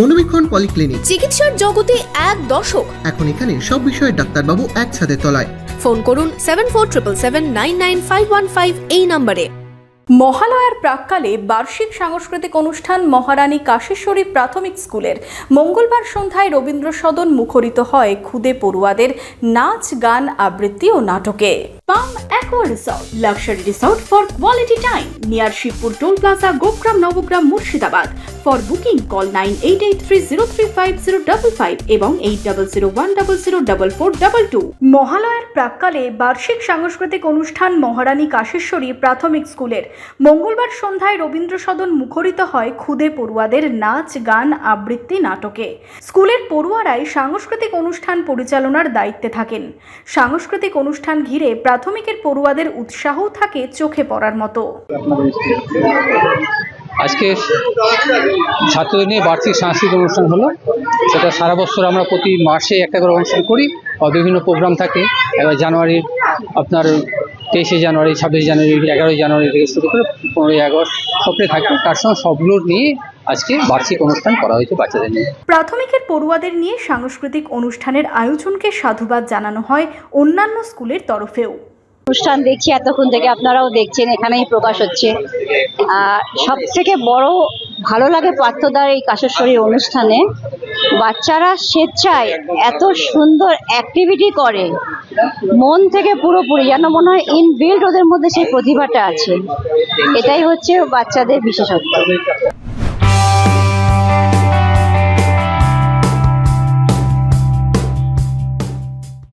মনোবীক্ষণ polyclinic. চিকিৎসার জগতে এক দশক এখন এখানে সব বিষয়ে ডাক্তারবাবু এক ছাদের তলায়। ফোন করুন seven four triple seven nine nine five one five এই নম্বরে। মহালয়ার প্রাককালে বার্ষিক সাংস্কৃতিক অনুষ্ঠান মহারানী কাশেশ্বরী প্রাথমিক স্কুলের মঙ্গলবার সন্ধ্যায় রবীন্দ্র সদন মুখরিত হয় খুদে পড়ুয়াদের নাচ গান আবৃত্তি ও নাটকে। Palm aqua resort luxury resort for quality time near Shibpur toll plaza Gogram Nabagram Murshidabad. For booking call nine eight eight three zero three five zero double five এবং eight double zero one double zero double four double two মহালয়ার প্রাককালে বার্ষিক সাংস্কৃতিক অনুষ্ঠান মহারানী কাশেশ্বরী প্রাথমিক স্কুলের। মঙ্গলবার সন্ধ্যায় রবীন্দ্র সদন মুখরিত হয় খুদে পড়ুয়াদের নাচ গান আবৃত্তি নাটকে। স্কুলের পড়ুয়ারাই সাংস্কৃতিক অনুষ্ঠান পরিচালনার দায়িত্বে থাকেন। সাংস্কৃতিক অনুষ্ঠান ঘিরে প্রাথমিকের পড়ুয়াদের উৎসাহও থাকে চোখে পড়ার মতো। আজকে ছাত্রদের নিয়ে বার্ষিক সাংস্কৃতিক অনুষ্ঠান হলো। সেটা সারা বছর আমরা প্রতি মাসে একটা করে অনুষ্ঠান করি আর বিভিন্ন প্রোগ্রাম থাকে। এবার জানুয়ারির আপনার তেইশে জানুয়ারি, ছাব্বিশে জানুয়ারি, এগারোই জানুয়ারি থেকে শুরু করে পনেরোই আগস্ট সবটাই থাকে। তার সঙ্গে সবগুলোর নিয়ে আজকে বার্ষিক অনুষ্ঠান করা হয়েছে বাচ্চাদের নিয়ে। প্রাথমিকের পড়ুয়াদের নিয়ে সাংস্কৃতিক অনুষ্ঠানের আয়োজনকে সাধুবাদ জানানো হয় অন্যান্য স্কুলের তরফেও। অনুষ্ঠান দেখছি এতক্ষণ থেকে আপনারাও দেখছেন, এখানেই প্রকাশ হচ্ছে। সব থেকে বড় ভালো লাগে পার্থদার এই কাশেশ্বরী অনুষ্ঠানে। বাচ্চারা স্বেচ্ছায় এত সুন্দর অ্যাক্টিভিটি করে। মন থেকে পুরোপুরি যেন মনে হয় ইনবিল্ড ওদের মধ্যে সেই প্রতিভাটা আছে। এটাই হচ্ছে বাচ্চাদের বিশেষত্ব।